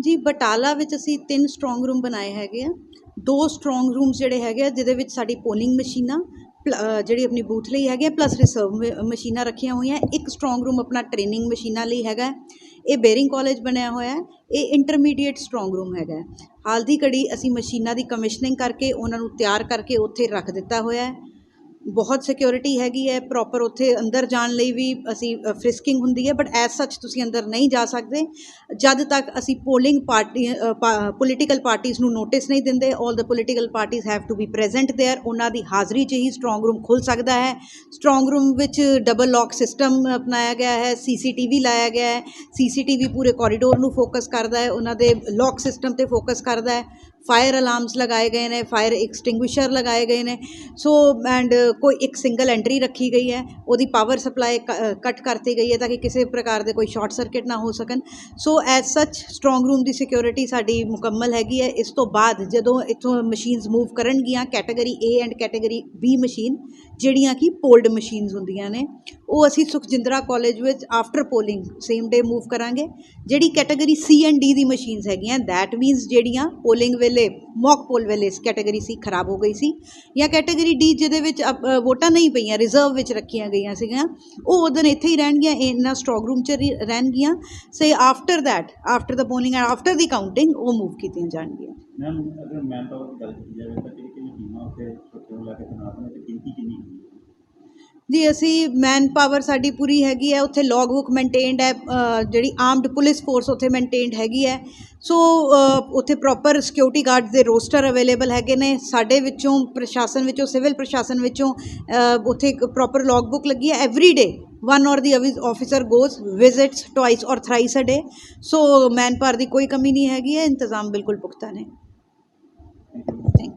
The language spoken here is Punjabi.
ਜੀ, ਬਟਾਲਾ ਵਿੱਚ ਅਸੀਂ ਤਿੰਨ ਸਟਰੋਂਗ ਰੂਮ ਬਣਾਏ ਹੈਗੇ ਆ। ਦੋ ਸਟਰੋਂਗ ਰੂਮਸ ਜਿਹੜੇ ਹੈਗੇ ਆ, ਜਿਹਦੇ ਵਿੱਚ ਸਾਡੀ ਪੋਲਿੰਗ ਮਸ਼ੀਨਾਂ ਪਲ- ਜਿਹੜੀ ਆਪਣੀ ਬੂਥ ਲਈ ਹੈਗੇ ਪਲੱਸ ਰਿਜ਼ਰਵ ਮਸ਼ੀਨਾਂ ਰੱਖੀਆਂ ਹੋਈਆਂ। ਇੱਕ ਸਟਰੋਂਗ ਰੂਮ ਆਪਣਾ ਟ੍ਰੇਨਿੰਗ ਮਸ਼ੀਨਾਂ ਲਈ ਹੈਗਾ। ਇਹ ਬੇਰਿੰਗ ਕਾਲਜ ਬਣਿਆ ਹੋਇਆ ਹੈ। ਇਹ ਇੰਟਰਮੀਡੀਏਟ ਸਟਰੋਂਗ ਰੂਮ ਹੈਗਾ ਹਾਲ ਦੀ ਘੜੀ ਅਸੀਂ ਮਸ਼ੀਨਾਂ ਦੀ ਕਮਿਸ਼ਨਿੰਗ ਕਰਕੇ, ਉਹਨਾਂ ਨੂੰ ਤਿਆਰ ਕਰਕੇ ਉੱਥੇ ਰੱਖ ਦਿੱਤਾ ਹੋਇਆ ਹੈ। ਬਹੁਤ ਸਿਕਿਉਰਿਟੀ ਹੈਗੀ ਹੈ ਪ੍ਰੋਪਰ ਉੱਥੇ ਅੰਦਰ ਜਾਣ ਲਈ ਵੀ ਅਸੀਂ ਫ੍ਰਿਸਕਿੰਗ ਹੁੰਦੀ ਹੈ ਬਟ ਐਸ ਸੱਚ ਤੁਸੀਂ ਅੰਦਰ ਨਹੀਂ ਜਾ ਸਕਦੇ ਜਦ ਤੱਕ ਅਸੀਂ ਪੋਲਿੰਗ ਪਾਰਟੀ ਪੋਲੀਟੀਕਲ ਪਾਰਟੀਆਂ ਨੂੰ ਨੋਟਿਸ ਨਹੀਂ ਦਿੰਦੇ ਆਲ ਦ ਪੋਲੀਟੀਕਲ ਪਾਰਟੀਆਂ have to be present there ਉਹਨਾਂ ਦੀ ਹਾਜ਼ਰੀ 'ਚ ਹੀ ਸਟਰੋਂਗ ਰੂਮ ਖੁੱਲ ਸਕਦਾ ਹੈ ਸਟਰੋਂਗ ਰੂਮ ਵਿੱਚ ਡਬਲ ਲੌਕ ਸਿਸਟਮ ਅਪਣਾਇਆ ਗਿਆ ਹੈ ਸੀਸੀਟੀਵੀ ਲਾਇਆ ਗਿਆ ਹੈ ਸੀਸੀਟੀਵੀ ਪੂਰੇ ਕੋਰੀਡੋਰ ਨੂੰ ਫੋਕਸ ਕਰਦਾ ਹੈ ਉਹਨਾਂ ਦੇ ਲੌਕ ਸਿਸਟਮ ਤੇ ਫੋਕਸ ਕਰਦਾ ਹੈ ਫਾਇਰ ਅਲਾਰਮਸ ਲਗਾਏ ਗਏ ਨੇ ਫਾਇਰ ਐਕਸਟਿੰਗੁਇਸ਼ਰ ਲਗਾਏ ਗਏ ਨੇ ਸੋ ਐਂਡ ਕੋਈ ਇੱਕ ਸਿੰਗਲ ਐਂਟਰੀ ਰੱਖੀ ਗਈ ਹੈ, ਉਹਦੀ ਪਾਵਰ ਸਪਲਾਈ ਕੱਟ ਕਰਤੀ ਗਈ ਹੈ ਤਾਂ ਕਿ ਕਿਸੇ ਪ੍ਰਕਾਰ ਦੇ ਕੋਈ ਸ਼ਾਰਟ ਸਰਕਟ ਨਾ ਹੋ ਸਕਣ। So as such strong room ਦੀ ਸਿਕਿਉਰਿਟੀ ਸਾਡੀ ਮੁਕੰਮਲ ਹੈਗੀ ਹੈ। ਇਸ ਤੋਂ ਬਾਅਦ ਜਦੋਂ ਇੱਥੋਂ ਮਸ਼ੀਨਸ ਮੂਵ ਕਰਨਗੀਆਂ category A and category B machine ਜਿਹੜੀਆਂ ਕਿ ਪੋਲਡ ਮਸ਼ੀਨਸ ਹੁੰਦੀਆਂ ਨੇ, ਉਹ ਅਸੀਂ ਸੁਖਜਿੰਦਰਾ ਕਾਲਜ ਵਿੱਚ after polling same day move ਕਰਾਂਗੇ। ਜਿਹੜੀ ਕੈਟਾਗਰੀ ਸੀ ਐਂਡ ਡੀ ਦੀ ਮਸ਼ੀਨਸ ਹੈਗੀਆਂ ਦੈਟ ਮੀਨਸ ਜਿਹੜੀਆਂ ਪੋਲਿੰਗ ਵੇਲੇ ਮੌਕ ਪੋਲ ਵੇਲੇ ਕੈਟਾਗਰੀ ਸੀ, ਖਰਾਬ ਹੋ ਗਈ ਸੀ। ਜਾਂ ਕੈਟਾਗਰੀ ਡੀ ਜਿਹਦੇ ਵਿੱਚ ਵੋਟਾਂ ਨਹੀਂ ਪਈਆਂ ਰਿਜ਼ਰਵ ਵਿੱਚ ਰੱਖੀਆਂ ਗਈਆਂ ਸੀਗੀਆਂ, ਉਹ ਉਦੋਂ ਇੱਥੇ ਹੀ ਰਹਿਣਗੀਆਂ ਇਹਨਾਂ ਸਟਰੋਂਗ ਰੂਮ 'ਚ ਰਹਿਣਗੀਆਂ। Say after that after the polling and after the counting ਉਹ ਮੂਵ ਕੀਤੀਆਂ ਜਾਣਗੀਆਂ। ਮੈਮ ਅਗਰ ਮੈਨ ਗੱਲ ਕੀਤੀ ਜਾਵੇ ਤਾਂ ਕਿਹੜੀ ਕਿਹੜੀ ਟੀਮਾਂ ਉੱਥੇ ਸੁਰੱਖਿਆ ਨੂੰ ਕੇ ਤੈਨਾਤ ਨੇ ਤੇ ਗਿਣਤੀ ਕਿੰਨੀ ਜੀ, ਅਸੀਂ ਮੈਨ ਪਾਵਰ ਸਾਡੀ ਪੂਰੀ ਹੈਗੀ ਹੈ, ਉੱਥੇ ਲੌਗ ਬੁੱਕ ਮੇਨਟੇਨਡ ਹੈ ਜਿਹੜੀ ਆਰਮਡ ਪੁਲਿਸ ਫੋਰਸ ਉੱਥੇ ਮੇਨਟੇਨਡ ਹੈਗੀ ਹੈ। ਸੋ ਉੱਥੇ ਪ੍ਰੋਪਰ ਸਿਕਿਉਰਿਟੀ ਗਾਰਡਸ ਦੇ ਰੋਸਟਰ ਅਵੇਲੇਬਲ ਹੈਗੇ ਨੇ। ਸਾਡੇ ਵਿੱਚੋਂ ਪ੍ਰਸ਼ਾਸਨ ਵਿੱਚੋਂ ਸਿਵਲ ਪ੍ਰਸ਼ਾਸਨ ਵਿੱਚੋਂ ਉੱਥੇ ਇੱਕ ਪ੍ਰੋਪਰ ਲੌਗ ਬੁੱਕ ਲੱਗੀ ਹੈ। Every day one or the officer goes visits twice or thrice a day so manpower ਦੀ ਕੋਈ ਕਮੀ ਨਹੀਂ ਹੈਗੀ ਹੈ, ਇੰਤਜ਼ਾਮ ਬਿਲਕੁਲ ਪੁਖਤਾ ਨੇ। Thank you